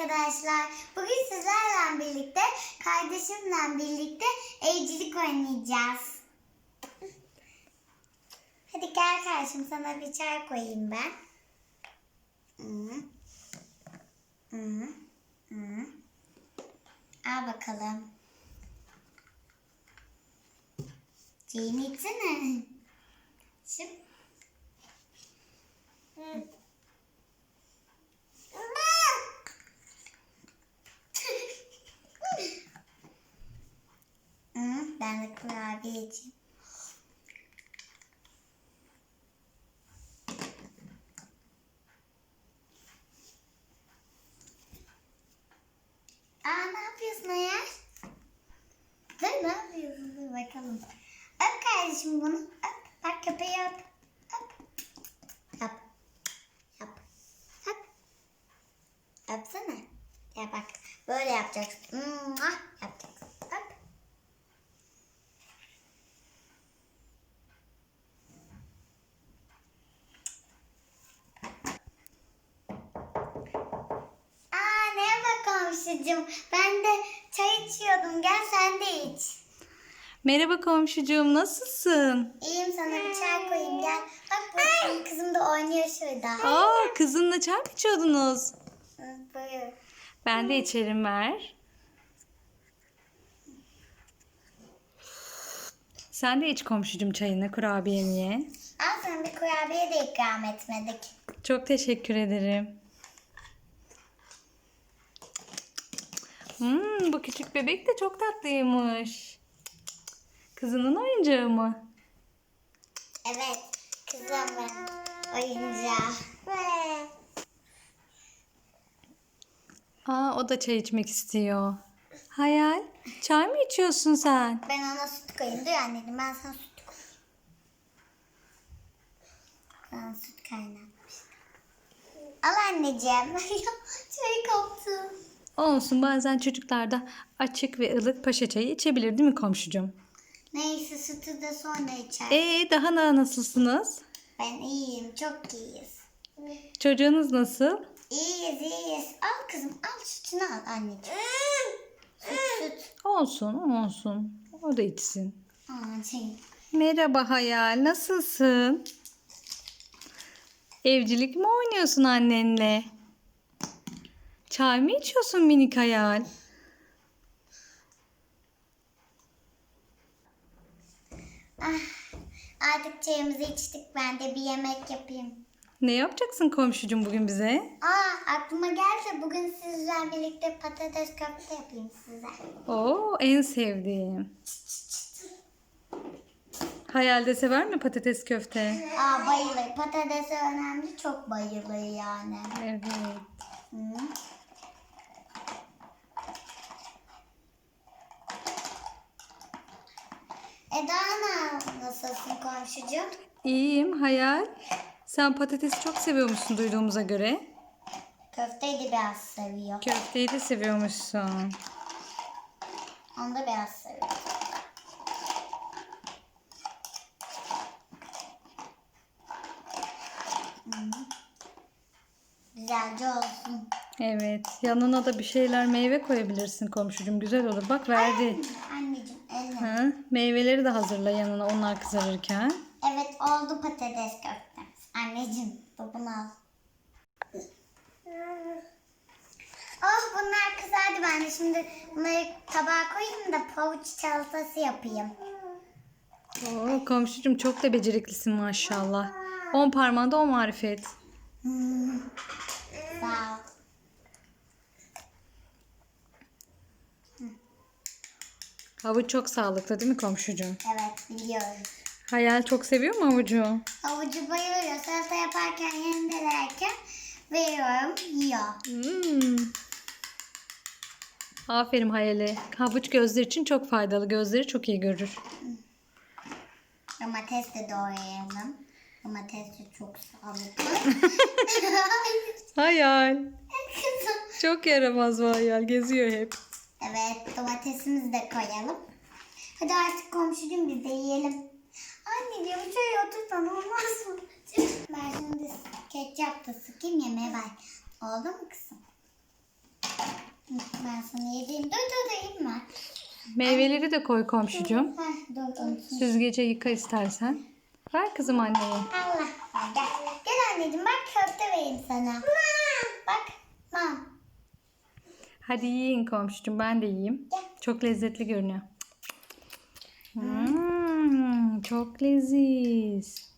arkadaşlar. Bugün sizlerle birlikte, kardeşimle birlikte evcilik oynayacağız. Hadi gel kardeşim sana bir çay koyayım ben. Hı. Al bakalım. Çayını içsene. Şimdi. Hı, ben içeyim. Aa ne yapıyorsun Ayar? Dur ne yapıyorsun? Dur bakalım. Öp kardeşim bunu. Öp. Bak köpeği öp. Öp. Yap. Yap. Öp. Öpsene. Ya bak böyle yapacaksın. Mua yapacaksın. Öp. Aa neye bak komşucuğum. Ben de çay içiyordum. Gel sen de iç. Merhaba komşucuğum nasılsın? İyiyim sana bir çay koyayım gel. Bak benim kızım da oynuyor şurada. Aa kızınla çay mı içiyordunuz? Hı, Buyur. Ben de içerim ver. Sen de iç komşucuğum çayını kurabiyeni ye. Al sana bir kurabiye de ikram etmedik. Çok teşekkür ederim. Hmm, bu küçük bebek de çok tatlıymış. Kızının oyuncağı mı? Evet kızımın oyuncağı. Aa o da çay içmek istiyor. Hayal, çay mı içiyorsun sen? Ben ona süt koyayım. Dur anneciğim ben sana süt koyayım. Ben süt kaynatmıştım. Al anneciğim. Çay koptu. Olsun bazen çocuklar da açık ve ılık paşa çayı içebilir değil mi komşucuğum? Neyse sütü de sonra içer. Ee daha da nasılsınız? Ben iyiyim. Çok iyiyiz. Çocuğunuz nasıl? İyiyiz iyiyiz. Al kızım al sütünü al anneciğim. süt süt. Olsun olsun. O da içsin. Aa, şey. Merhaba Hayal nasılsın? Evcilik mi oynuyorsun annenle? Çay mı içiyorsun minik Hayal? Ah, artık çayımızı içtik. Ben de bir yemek yapayım. Ne yapacaksın komşucuğum bugün bize? Aa aklıma geldi. Bugün sizlerle birlikte patates köfte yapayım size. Oo en sevdiğim. Hayal de sever mi patates köfte? Aa bayılır. Patatesi önemli. Çok bayılır yani. Evet. Hı. Komşucuğum? İyiyim Hayal. Sen patatesi çok seviyormuşsun duyduğumuza göre. Köfteyi de biraz seviyor. Köfteyi de seviyormuşsun. Onu da biraz seviyor. Güzelce olsun. Evet. Yanına da bir şeyler meyve koyabilirsin komşucuğum. Güzel olur. Bak verdi. Anneciğim eline. Ha, meyveleri de hazırla yanına onlar kızarırken. Evet oldu patates köftemiz. Anneciğim babunu al. Oh bunlar kızardı ben de şimdi bunları tabağa koyayım da pavuç salatası yapayım. Oo, komşucuğum çok da beceriklisin maşallah. On parmağında on marifet. Sağ ol. Havuç çok sağlıklı değil mi komşucuğum? Evet biliyorum. Hayal çok seviyor mu havucu? Havucu bayılıyor. Salata yaparken yendelerken veriyorum yiyor. Hmm. Aferin Hayal'e. Havuç gözler için çok faydalı. Gözleri çok iyi görür. Domates de doğrayalım. Domates de çok sağlıklı. Hayal. Çok yaramaz bu Hayal. Geziyor hep. Evet domatesimizi de koyalım. Hadi artık komşucuğum biz de yiyelim. Anneciğim şöyle otursan olmaz mı? Ben şimdi ketçap da sıkayım yemeğe ver. Oldu mu kızım? Ben sana yedireyim. Dur dur dur yiyeyim Meyveleri de koy komşucuğum. Heh, dur unuttum. Süzgece yıka istersen. Ver kızım anneye. Allah. Gel. Gel anneciğim bak köfte vereyim sana. Bak. Mam. Hadi yiyin komşucuğum ben de yiyeyim. Gel. Çok lezzetli görünüyor. Hmm, çok leziz.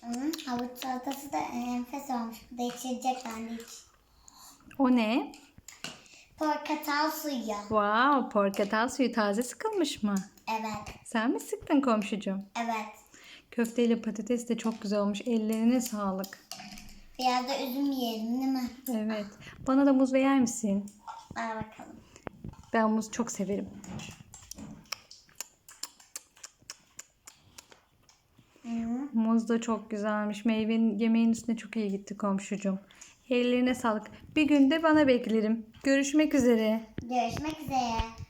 Hı, havuç salatası da enfes olmuş. Bu da içilecek bende hiç. O ne? Portakal suyu. Wow, portakal suyu taze sıkılmış mı? Evet. Sen mi sıktın komşucuğum? Evet. Köfteyle patates de çok güzel olmuş. Ellerine sağlık. Biraz da üzüm yiyelim değil mi? Evet. Bana da muz ve yer misin? Ver bakalım. Ben muz çok severim. Hı. Muz da çok güzelmiş. Meyvenin yemeğin üstüne çok iyi gitti komşucuğum. Ellerine sağlık. Bir gün de bana beklerim. Görüşmek üzere. Görüşmek üzere.